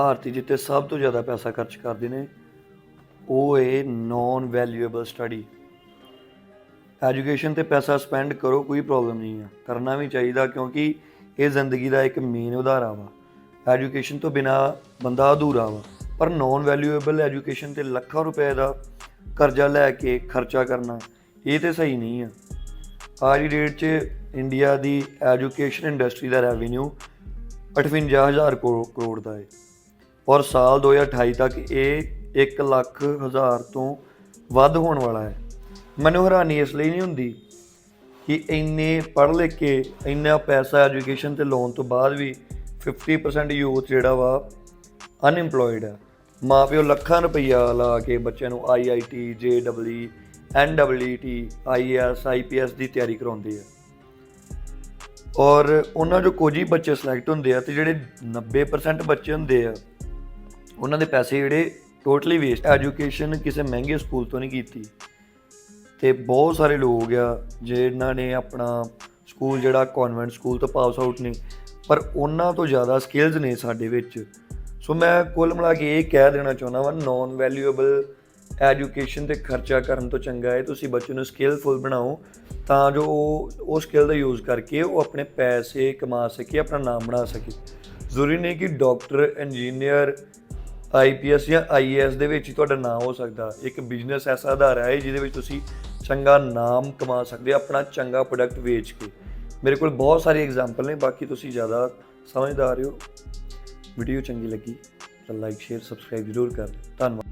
ਭਾਰਤੀ ਜਿੱਤੇ ਸਭ ਤੋਂ ਜ਼ਿਆਦਾ ਪੈਸਾ ਖਰਚ ਕਰਦੇ ਨੇ, ਉਹ a non valuable study education ਤੇ ਪੈਸਾ ਸਪੈਂਡ ਕਰੋ, ਕੋਈ ਪ੍ਰੋਬਲਮ ਨਹੀਂ ਆ। ਕਰਨਾ ਵੀ ਚਾਹੀਦਾ ਕਿਉਂਕਿ ਇਹ ਜ਼ਿੰਦਗੀ ਦਾ ਇੱਕ ਮੇਨ ਉਦਾਹਰਾ ਵਾ। ਐਜੂਕੇਸ਼ਨ ਤੋਂ ਬਿਨਾ ਬੰਦਾ ਅਧੂਰਾ ਵਾ। ਪਰ ਨਾਨ ਵੈਲਿਊਏਬਲ ਐਜੂਕੇਸ਼ਨ ਤੇ ਲੱਖਾਂ ਰੁਪਏ ਦਾ ਕਰਜ਼ਾ ਲੈ ਕੇ ਖਰਚਾ ਕਰਨਾ, ਇਹ ਤੇ ਸਹੀ ਨਹੀਂ ਆ। ਅੱਜ ਦੀ ਡੇਟ 'ਚ ਇੰਡੀਆ ਦੀ ਐਜੂਕੇਸ਼ਨ ਇੰਡਸਟਰੀ ਦਾ ਰੈਵਨਿਊ 58000 ਕਰੋ- ਕਰੋੜ ਦਾ ਹੈ ਔਰ ਸਾਲ 2028 ਤੱਕ ਇਹ 1 ਲੱਖ ਹਜ਼ਾਰ ਤੋਂ ਵੱਧ ਹੋਣ ਵਾਲਾ ਹੈ। ਮੈਨੂੰ ਹੈਰਾਨੀ ਇਸ ਲਈ ਨਹੀਂ ਹੁੰਦੀ ਕਿ ਇੰਨੇ ਪੜ੍ਹ ਲਿਖ ਕੇ ਇੰਨਾ ਪੈਸਾ ਐਜੂਕੇਸ਼ਨ ਤੇ ਲਾਉਣ ਤੋਂ ਬਾਅਦ ਵੀ 50% ਯੂਥ ਜਿਹੜਾ ਵਾ ਅਨਇੰਪਲੋਇਡ ਹੈ। ਮਾਪਿਓ ਲੱਖਾਂ ਰੁਪਈਆ ਲਾ ਕੇ ਬੱਚਿਆਂ ਨੂੰ ਆਈਆਈਟੀ ਜੇਡਬਲਯੂ ਐਨਡਬਲਯੂਟੀ ਆਈਐਸ ਆਈਪੀਐਸ ਦੀ ਤਿਆਰੀ ਕਰਾਉਂਦੇ ਆ। ਔਰ ਉਹਨਾਂ ਜੋ ਕੁਝ ਹੀ ਬੱਚੇ ਸਿਲੈਕਟ ਹੁੰਦੇ ਆ ਤੇ ਜਿਹੜੇ 90% ਬੱਚੇ ਹੁੰਦੇ ਆ ਉਹਨਾਂ ਦੇ ਪੈਸੇ ਜਿਹੜੇ ਟੋਟਲੀ ਵੇਸਟ ਐਜੂਕੇਸ਼ਨ ਕਿਸੇ ਮਹਿੰਗੇ ਸਕੂਲ ਤੋਂ ਨਹੀਂ ਕੀਤੀ। ਤੇ ਬਹੁਤ ਸਾਰੇ ਲੋਕ ਆ ਜਿਨ੍ਹਾਂ ਨੇ ਆਪਣਾ ਸਕੂਲ ਜਿਹੜਾ ਕਨਵੈਂਟ ਸਕੂਲ ਤੋਂ ਪਾਸ ਆਊਟ ਨੇ ਪਰ ਉਹਨਾਂ ਤੋਂ ਜ਼ਿਆਦਾ ਸਕਿੱਲਸ ਨੇ ਸਾਡੇ ਵਿੱਚ। ਸੋ ਮੈਂ ਕੁੱਲ ਮਿਲਾ ਕੇ ਇਹ ਕਹਿ ਦੇਣਾ ਚਾਹੁੰਦਾ ਵਾਂ ਨਾਨ ਵੈਲਿਊਏਬਲ ਐਜੂਕੇਸ਼ਨ ਤੇ ਖਰਚਾ ਕਰਨ ਤੋਂ ਚੰਗਾ ਹੈ ਤੁਸੀਂ ਬੱਚੇ ਨੂੰ ਸਕਿੱਲਫੁਲ ਬਣਾਓ ਤਾਂ ਜੋ ਉਹ ਉਹ ਸਕਿੱਲ ਦਾ ਯੂਜ਼ ਕਰਕੇ ਉਹ ਆਪਣੇ ਪੈਸੇ ਕਮਾ ਸਕੇ, ਆਪਣਾ ਨਾਮ ਬਣਾ ਸਕੇ। ਜ਼ਰੂਰੀ ਨਹੀਂ ਕਿ ਡਾਕਟਰ ਇੰਜੀਨੀਅਰ ਆਈਪੀਐਸ ਜਾਂ ਆਈਏਐਸ ਦੇ ਵਿੱਚ ਹੀ ਤੁਹਾਡਾ ਨਾਮ ਹੋ ਸਕਦਾ। ਇੱਕ ਬਿਜ਼ਨਸ ਐਸਾ ਆਧਾਰ ਹੈ ਜਿਹਦੇ ਵਿੱਚ ਤੁਸੀਂ ਚੰਗਾ ਨਾਮ ਕਮਾ ਸਕਦੇ ਹੋ, ਆਪਣਾ ਚੰਗਾ ਪ੍ਰੋਡਕਟ ਵੇਚ ਕੇ। ਮੇਰੇ ਕੋਲ ਬਹੁਤ ਸਾਰੇ ਐਗਜ਼ਾਮਪਲ ਨੇ, ਬਾਕੀ ਤੁਸੀਂ ਜ਼ਿਆਦਾ ਸਮਝਦਾਰ ਹੋ। ਵੀਡੀਓ ਚੰਗੀ ਲੱਗੀ ਤਾਂ ਲਾਈਕ ਸ਼ੇਅਰ ਸਬਸਕ੍ਰਾਈਬ ਜ਼ਰੂਰ ਕਰ। ਦਿਓ ਧੰਨਵਾਦ।